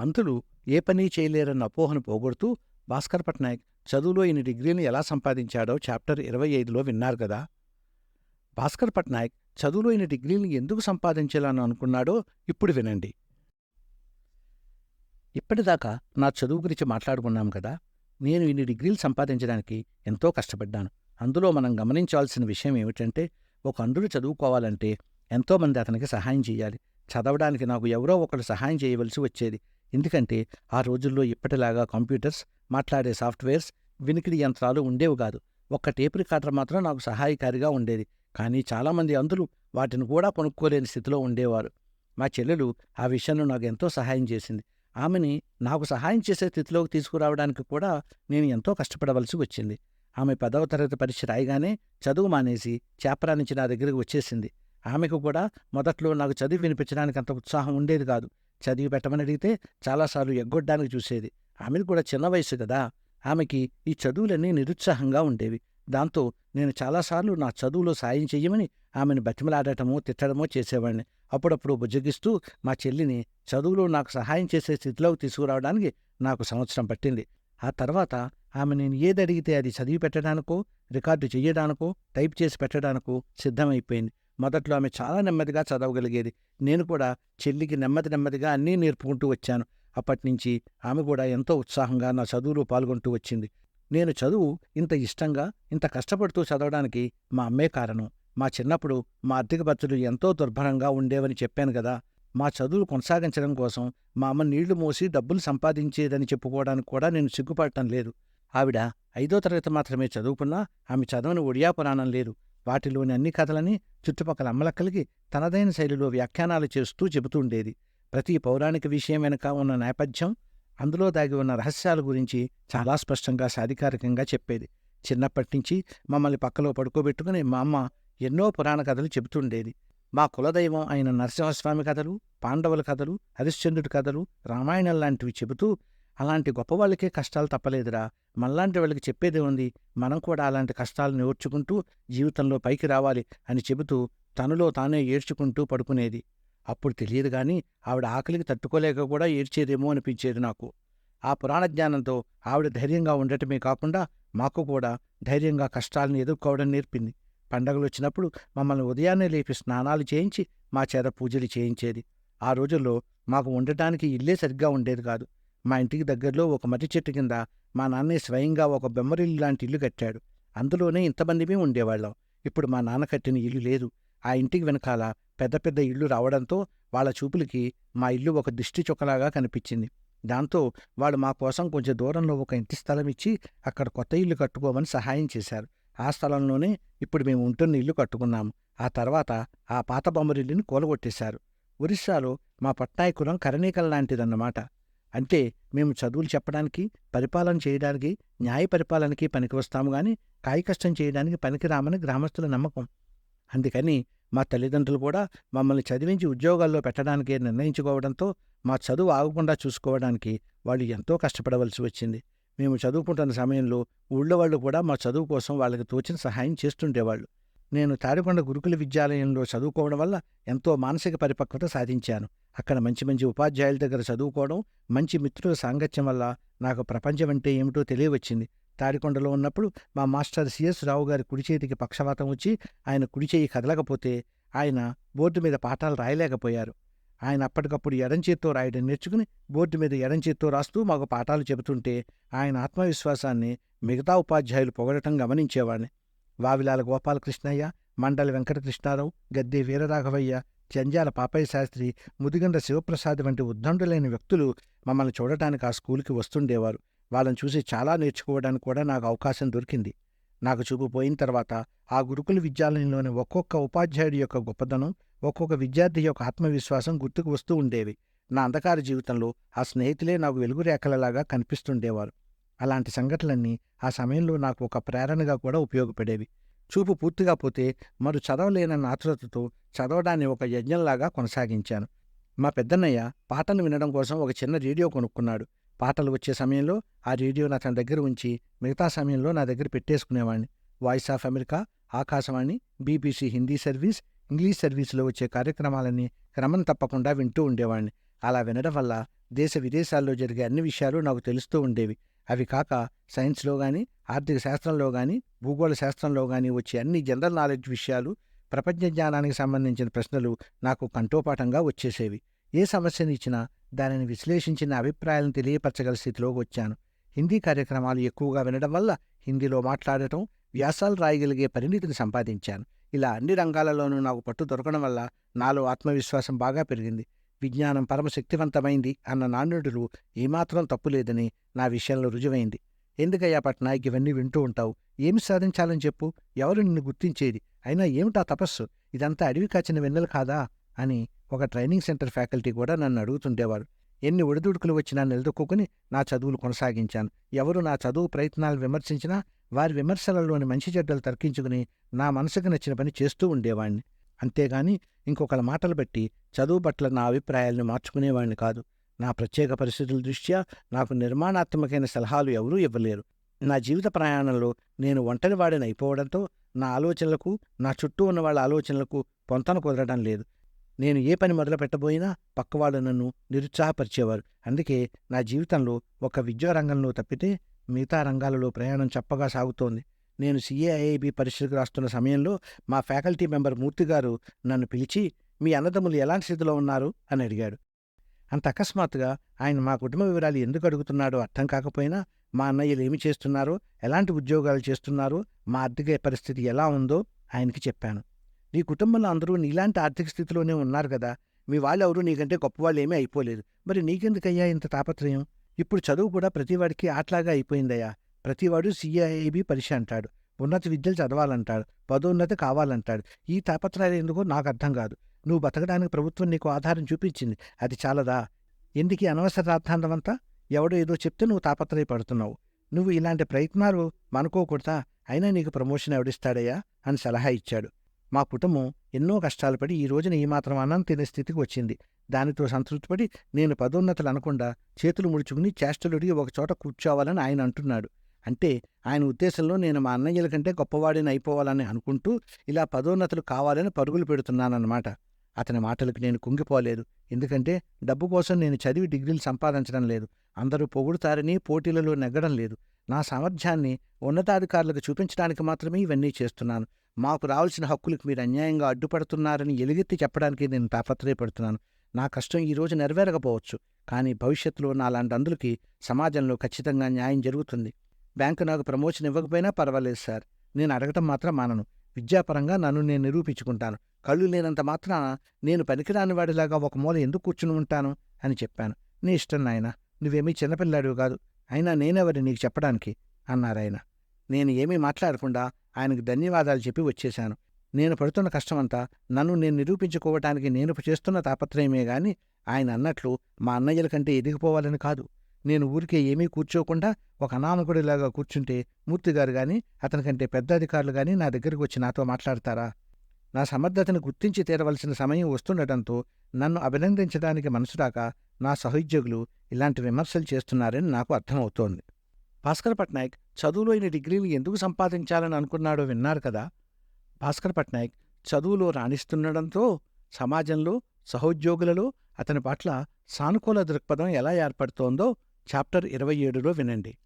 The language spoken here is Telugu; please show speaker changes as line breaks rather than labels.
అంతులు ఏ పని చేయలేరన్న అపోహను పోగొడుతూ భాస్కర్ పట్నాయక్ చదువులో ఇన్ని డిగ్రీని ఎలా సంపాదించాడో చాప్టర్ ఇరవై ఐదులో విన్నారు కదా భాస్కర్ పట్నాయక్ చదువులో ఇన్ని డిగ్రీని ఎందుకు సంపాదించాలని అనుకున్నాడో ఇప్పుడు వినండి. ఇప్పటిదాకా నా చదువు గురించి మాట్లాడుకున్నాం కదా నేను ఇన్ని డిగ్రీలు సంపాదించడానికి ఎంతో కష్టపడ్డాను. అందులో మనం గమనించాల్సిన విషయం ఏమిటంటే ఒక అంధుడు చదువుకోవాలంటే ఎంతోమంది అతనికి సహాయం చేయాలి. చదవడానికి నాకు ఎవరో ఒకరు సహాయం చేయవలసి వచ్చేది. ఎందుకంటే ఆ రోజుల్లో ఇప్పటిలాగా కంప్యూటర్స్ మాట్లాడే సాఫ్ట్వేర్స్ వినికిడి యంత్రాలు ఉండేవి కాదు. ఒక్క టేప్ రికార్డర్ మాత్రం నాకు సహాయకారిగా ఉండేది. కానీ చాలామంది అందులు వాటిని కూడా కొనుక్కోలేని స్థితిలో ఉండేవారు. మా చెల్లెలు ఆ విషయంలో నాకు ఎంతో సహాయం చేసింది. ఆమెని నాకు సహాయం చేసే స్థితిలోకి తీసుకురావడానికి కూడా నేను ఎంతో కష్టపడవలసి వచ్చింది. ఆమె పదవ తరగతి పరీక్ష రాయగానే చదువు మానేసి చేపరా నుంచి నా దగ్గరికి వచ్చేసింది. ఆమెకు కూడా మొదట్లో నాకు చదివి వినిపించడానికి అంత ఉత్సాహం ఉండేది కాదు. చదివి పెట్టమని అడిగితే చాలాసార్లు ఎగ్గొట్టడానికి చూసేది. ఆమెది కూడా చిన్న వయసు కదా. ఆమెకి ఈ చదువులన్నీ నిరుత్సాహంగా ఉండేవి. దాంతో నేను చాలాసార్లు నా చదువులో సాయం చెయ్యమని ఆమెను బతిమలాడటమో తిట్టడమో చేసేవాడిని. అప్పుడప్పుడు బుజ్జగిస్తూ మా చెల్లిని చదువులో నాకు సహాయం చేసే స్థితిలోకి తీసుకురావడానికి నాకు సంవత్సరం పట్టింది. ఆ తర్వాత ఆమె నేను ఏది అడిగితే అది చదివి పెట్టడానికో రికార్డు చెయ్యడానికో టైప్ చేసి పెట్టడానికో సిద్ధమైపోయింది. మొదట్లో ఆమె చాలా నెమ్మదిగా చదవగలిగేది. నేను కూడా చెల్లికి నెమ్మది నెమ్మదిగా అన్నీ నేర్పుకుంటూ వచ్చాను. అప్పటినుంచి ఆమె కూడా ఎంతో ఉత్సాహంగా నా చదువులో పాల్గొంటూ వచ్చింది. నేను చదువు ఇంత ఇష్టంగా ఇంత కష్టపడుతూ చదవడానికి మా అమ్మే కారణం. మా చిన్నప్పుడు మా ఆర్థిక పరిస్థితులు ఎంతో దుర్భరంగా ఉండేవని చెప్పాను కదా! మా చదువులు కొనసాగించడం కోసం మా అమ్మ నీళ్ళు మోసి డబ్బులు సంపాదించేదని చెప్పుకోవడానికి కూడా నేను సిగ్గుపడటం లేదు. ఆవిడ ఐదో తరగతి మాత్రమే చదువుకున్నా ఆమె చదవని ఒడియా పురాణం లేదు. వాటిలోని అన్ని కథలని చుట్టుపక్కల అమ్మలక్కలకి తనదైన శైలిలో వ్యాఖ్యానాలు చేస్తూ చెబుతూ ఉండేది. ప్రతి పౌరాణిక విషయం వెనుక ఉన్న నేపథ్యం అందులో దాగి ఉన్న రహస్యాల గురించి చాలా స్పష్టంగా సాధికారికంగా చెప్పేది. చిన్నప్పటినుంచి మమ్మల్ని పక్కలో పడుకోబెట్టుకుని మా అమ్మ ఎన్నో పురాణ కథలు చెబుతుండేది మా కులదైవం అయిన నరసింహస్వామి కథలు పాండవుల కథలు హరిశ్చంద్రుడి కథలు రామాయణం లాంటివి చెబుతూ అలాంటి గొప్పవాళ్ళకే కష్టాలు తప్పలేదురా. మనలాంటి వాళ్ళకి చెప్పేదే ఉంది మనం కూడా అలాంటి కష్టాలు నేర్చుకుంటూ జీవితంలో పైకి రావాలి అని చెబుతూ తనలో తానే ఏడ్చుకుంటూ పడుకునేది. అప్పుడు తెలియదు గాని ఆవిడ ఆకలికి తట్టుకోలేక కూడా ఏడ్చేదేమో అనిపించేది నాకు. ఆ పురాణ జ్ఞానంతో ఆవిడ ధైర్యంగా ఉండటమే కాకుండా మాకు కూడా ధైర్యంగా కష్టాలను ఎదుర్కోవడం నేర్పింది. పండగలు వచ్చినప్పుడు మమ్మల్ని ఉదయాన్నే లేపి స్నానాలు చేయించి మా చేత పూజలు చేయించేది. ఆ రోజుల్లో మాకు ఉండటానికి ఇల్లే సరిగ్గా ఉండేది కాదు. మా ఇంటికి దగ్గరలో ఒక మర్రి చెట్టు కింద మా నాన్నే స్వయంగా ఒక బెమ్మరిల్లు లాంటి ఇల్లు కట్టాడు. అందులోనే ఇంతమందిమే ఉండేవాళ్ళం. ఇప్పుడు మా నాన్న కట్టిన ఇల్లు లేదు. ఆ ఇంటికి వెనకాల పెద్ద పెద్ద ఇల్లు రావడంతో వాళ్ళ చూపులకి మా ఇల్లు ఒక దిష్టి చొక్కలాగా కనిపించింది. దాంతో వాళ్ళు మా కోసం కొంచెం దూరంలో ఒక ఇంటి స్థలం ఇచ్చి అక్కడ కొత్త ఇల్లు కట్టుకోమని సహాయం చేశారు. ఆ స్థలంలోనే ఇప్పుడు మేము ఉంటున్న ఇల్లు కట్టుకున్నాము ఆ తర్వాత ఆ పాత బొమ్మరిల్లుని కూలగొట్టేశారు. ఒరిస్సాలో మా పట్నాయకులం కరణీకల్ లాంటిదన్నమాట. అంటే మేము చదువులు చెప్పడానికి పరిపాలన చేయడానికి న్యాయ పరిపాలనకి పనికి వస్తాము కానీ కాయకష్టం చేయడానికి పనికిరామని గ్రామస్తుల నమ్మకం. అందుకని మా తల్లిదండ్రులు కూడా మమ్మల్ని చదివించి ఉద్యోగాల్లో పెట్టడానికే నిర్ణయించుకోవడంతో మా చదువు ఆగకుండా చూసుకోవడానికి వాళ్ళు ఎంతో కష్టపడవలసి వచ్చింది. మేము చదువుకుంటున్న సమయంలో ఊళ్ళో వాళ్ళు కూడా మా చదువు కోసం వాళ్ళకి తోచిన సహాయం చేస్తుండేవాళ్ళు. నేను తాడికొండ గురుకుల విద్యాలయంలో చదువుకోవడం వల్ల ఎంతో మానసిక పరిపక్వత సాధించాను. అక్కడ మంచి మంచి ఉపాధ్యాయుల దగ్గర చదువుకోవడం మంచి మిత్రుల సాంగత్యం వల్ల నాకు ప్రపంచం అంటే ఏమిటో తెలియవచ్చింది. తాడికొండలో ఉన్నప్పుడు మా మాస్టర్ సిఎస్ రావు గారి కుడి చేతికి పక్షవాతం వచ్చి ఆయన కుడి చేయి కదలకపోతే ఆయన బోర్డు మీద పాఠాలు రాయలేకపోయారు. ఆయన అప్పటికప్పుడు ఎడం చేత్తో రాయడం నేర్చుకుని బోర్డు మీద ఎడం చేత్తో రాస్తూ మాకు పాఠాలు చెబుతుంటే ఆయన ఆత్మవిశ్వాసాన్ని మిగతా ఉపాధ్యాయులు పొగడటం గమనించేవాడిని. వావిలాల గోపాలకృష్ణయ్య మండలి వెంకటకృష్ణారావు గద్దె వీరరాఘవయ్య జంజాల పాపయ్య శాస్త్రి ముదిగండ్ర శివప్రసాద్ వంటి ఉద్దండులైన వ్యక్తులు మమ్మల్ని చూడటానికి ఆ స్కూల్కి వస్తుండేవారు. వాళ్ళని చూసి చాలా నేర్చుకోవడానికి కూడా నాకు అవకాశం దొరికింది. నాకు చూపు పోయిన తర్వాత ఆ గురుకుల విద్యాలయంలోని ఒక్కొక్క ఉపాధ్యాయుడి యొక్క గొప్పదనం ఒక్కొక్క విద్యార్థి యొక్క ఆత్మవిశ్వాసం గుర్తుకు వస్తూ ఉండేవి. నా అంధకార జీవితంలో ఆ స్నేహితులే నాకు వెలుగు రేఖలలాగా కనిపిస్తుండేవారు. అలాంటి సంఘటనలన్నీ ఆ సమయంలో నాకు ఒక ప్రేరణగా కూడా ఉపయోగపడేవి. చూపు పూర్తిగా పోతే మరు చదవలేనన్న ఆతృతతో చదవడాన్ని ఒక యజ్ఞంలాగా కొనసాగించాను. మా పెద్దన్నయ్య పాటలు వినడం కోసం ఒక చిన్న రేడియో కొనుక్కున్నాడు. పాటలు వచ్చే సమయంలో ఆ రేడియోను అతని దగ్గర ఉంచి మిగతా సమయంలో నా దగ్గర పెట్టేసుకునేవాడిని voice of America Akashvani BBC Hindi service English సర్వీసులో వచ్చే కార్యక్రమాలన్నీ క్రమం తప్పకుండా వింటూ ఉండేవాడిని అలా వినడం వల్ల దేశ విదేశాల్లో జరిగే అన్ని విషయాలు నాకు తెలుస్తూ ఉండేవి. అవి కాక సైన్స్లో కానీ ఆర్థిక శాస్త్రంలో కానీ భూగోళ శాస్త్రంలో కానీ వచ్చే అన్ని జనరల్ నాలెడ్జ్ విషయాలు ప్రపంచ జ్ఞానానికి సంబంధించిన ప్రశ్నలు నాకు కంఠోపాఠంగా వచ్చేసేవి. ఏ సమస్యను ఇచ్చినా దానిని విశ్లేషించిన అభిప్రాయాలను తెలియపరచగల స్థితిలోకి వచ్చాను. హిందీ కార్యక్రమాలు ఎక్కువగా వినడం వల్ల హిందీలో మాట్లాడటం వ్యాసాలు రాయగలిగే పరిణితిని సంపాదించాను. ఇలా అన్ని రంగాలలోనూ నాకు పట్టు దొరకడం వల్ల నాలో ఆత్మవిశ్వాసం బాగా పెరిగింది. విజ్ఞానం పరమశక్తివంతమైంది అన్న నానుడులు ఏమాత్రం తప్పులేదని నా విషయంలో రుజువైంది. ఎందుకయ్యా పట్నాయక్ ఇవన్నీ వింటూ ఉంటావు? ఏమి సాధించాలని చెప్పు? ఎవరు నిన్ను గుర్తించేది? అయినా ఏమిటా తపస్సు? ఇదంతా అడవి కాచిన వెన్నెలు కాదా? అని ఒక ట్రైనింగ్ సెంటర్ ఫ్యాకల్టీ కూడా నన్ను అడుగుతుండేవారు. ఎన్ని ఒడిదుడుకులు వచ్చినా నిలదొక్కుని నా చదువులు కొనసాగించాను. ఎవరు నా చదువు ప్రయత్నాలు విమర్శించినా వారి విమర్శలలోని మంచి చెడ్డలు తర్కించుకుని నా మనసుకు నచ్చిన పని చేస్తూ ఉండేవాణ్ణి. అంతేగాని ఇంకొకళ్ళ మాటలు బట్టి చదువు పట్ల నా అభిప్రాయాలను మార్చుకునేవాణ్ణి కాదు. నా ప్రత్యేక పరిస్థితుల దృష్ట్యా నాకు నిర్మాణాత్మకమైన సలహాలు ఎవరూ ఇవ్వలేరు. నా జీవిత ప్రయాణంలో నేను ఒంటరివాడిని అయిపోవడంతో నా ఆలోచనలకు నా చుట్టూ ఉన్న వాళ్ళ ఆలోచనలకు పొంతన కుదరడం లేదు. నేను ఏ పని మొదలు పెట్టబోయినా పక్కవాళ్ళు నన్ను నిరుత్సాహపరిచేవారు. అందుకే నా జీవితంలో ఒక విద్యారంగంలో తప్పితే మిగతా రంగాలలో ప్రయాణం చప్పగా సాగుతోంది. నేను సిఏఐబి పరీక్షలకు రాస్తున్న సమయంలో మా ఫ్యాకల్టీ మెంబర్ మూర్తిగారు నన్ను పిలిచి మీ అన్నదమ్ములు ఎలాంటి స్థితిలో ఉన్నారు? అని అడిగాడు. అంత అకస్మాత్తుగా ఆయన మా కుటుంబ వివరాలు ఎందుకు అడుగుతున్నాడో అర్థం కాకపోయినా మా అన్నయ్యలు ఏమి చేస్తున్నారో ఎలాంటి ఉద్యోగాలు చేస్తున్నారో మా ఆర్థిక పరిస్థితి ఎలా ఉందో ఆయనకి చెప్పాను. నీ కుటుంబంలో అందరూ నీలాంటి ఆర్థిక స్థితిలోనే ఉన్నారు కదా మీ వాళ్ళెవరూ నీకంటే గొప్పవాళ్ళు ఏమీ అయిపోలేదు మరి నీకెందుకయ్యా ఇంత తాపత్రయం? ఇప్పుడు చదువు కూడా ప్రతివాడికి ఆట్లాగా అయిపోయిందయ్యా. ప్రతివాడు సిఐఐబి పరీక్ష అంటాడు. ఉన్నత విద్యలు చదవాలంటాడు. పదోన్నతి కావాలంటాడు. ఈ తాపత్రయాలు ఎందుకో నాకు అర్థం కాదు. నువ్వు బతకడానికి ప్రభుత్వం నీకు ఆధారం చూపించింది. అది చాలదా? ఎందుకు అనవసర రాద్ధాంతమంతా? ఎవడో ఏదో చెప్తే నువ్వు తాపత్రయపడుతున్నావు. నువ్వు ఇలాంటి ప్రయత్నాలు మనుకోకూడదా? అయినా నీకు ప్రమోషన్ ఎవడిస్తాడయ్యా? అని సలహా ఇచ్చాడు. మా కుటుంబం ఎన్నో కష్టాలు పడి ఈ రోజున ఏమాత్రం అన్నం తినే స్థితికి వచ్చింది. దానితో సంతృప్తిపడి నేను పదోన్నతులు అనకుండా చేతులు ముడుచుకుని చేష్టలుడిగి ఒకచోట కూర్చోవాలని ఆయన అంటున్నాడు. అంటే ఆయన ఉద్దేశంలో నేను మా అన్నయ్యల కంటే గొప్పవాడిని అయిపోవాలని అనుకుంటూ ఇలా పదోన్నతులు కావాలని పరుగులు పెడుతున్నానన్నమాట. అతని మాటలకు నేను కుంగిపోలేదు. ఎందుకంటే డబ్బు కోసం నేను చదివి డిగ్రీలు సంపాదించడం లేదు. అందరూ పొగుడుతారని పోటీలలో నెగ్గడం లేదు. నా సామర్థ్యాన్ని ఉన్నతాధికారులకు చూపించడానికి మాత్రమే ఇవన్నీ చేస్తున్నాను. మాకు రావాల్సిన హక్కులకు మీరు అన్యాయంగా అడ్డుపడుతున్నారని ఎలుగెత్తి చెప్పడానికి నేను తాపత్రయపడుతున్నాను. నా కష్టం ఈరోజు నెరవేరకపోవచ్చు. కానీ భవిష్యత్తులో నాలాంటి అందులకి సమాజంలో ఖచ్చితంగా న్యాయం జరుగుతుంది. బ్యాంకు నాకు ప్రమోషన్ ఇవ్వకపోయినా పర్వాలేదు సార్. నేను అడగటం మాత్రం మానను. విద్యాపరంగా నన్ను నేను నిరూపించుకుంటాను. కళ్ళు లేనంత మాత్రాన నేను పనికిరాని వాడిలాగా ఒక మూల ఎందుకు కూర్చుని ఉంటాను అని చెప్పాను. నీ ఇష్టం నాయన. నువ్వేమీ చిన్నపిల్లాడివి కాదు. అయినా నేనెవరి నీకు చెప్పడానికి? అన్నారాయన నేను ఏమీ మాట్లాడకుండా ఆయనకు ధన్యవాదాలు చెప్పి వచ్చేశాను. నేను పడుతున్న కష్టమంతా నన్ను నేను నిరూపించుకోవటానికి నేను చేస్తున్న తాపత్రయమే గాని ఆయన అన్నట్లు మా అన్నయ్యల కంటే ఎదిగిపోవాలని కాదు. నేను ఊరికే ఏమీ కూర్చోకుండా ఒక అనామకుడిలాగా కూర్చుంటే మూర్తిగారు కానీ అతనికంటే పెద్ద అధికారులు కానీ నా దగ్గరికి వచ్చి నాతో మాట్లాడతారా? నా సమర్థతను గుర్తించి తీరవలసిన సమయం వస్తుండటంతో నన్ను అభినందించడానికి మనసు రాక నా సహోద్యోగులు ఇలాంటి విమర్శలు చేస్తున్నారని నాకు అర్థమవుతోంది. భాస్కర్ పట్నాయక్ చదువులో ఇన్ని డిగ్రీలు ఎందుకు సంపాదించాలని అనుకున్నాడో విన్నారు కదా! భాస్కర్ పట్నాయక్ చదువులో రాణిస్తుండడంతో సమాజంలో సహోద్యోగులలో అతని పట్ల సానుకూల దృక్పథం ఎలా ఏర్పడుతోందో చాప్టర్ ఇరవై ఏడులో వినండి.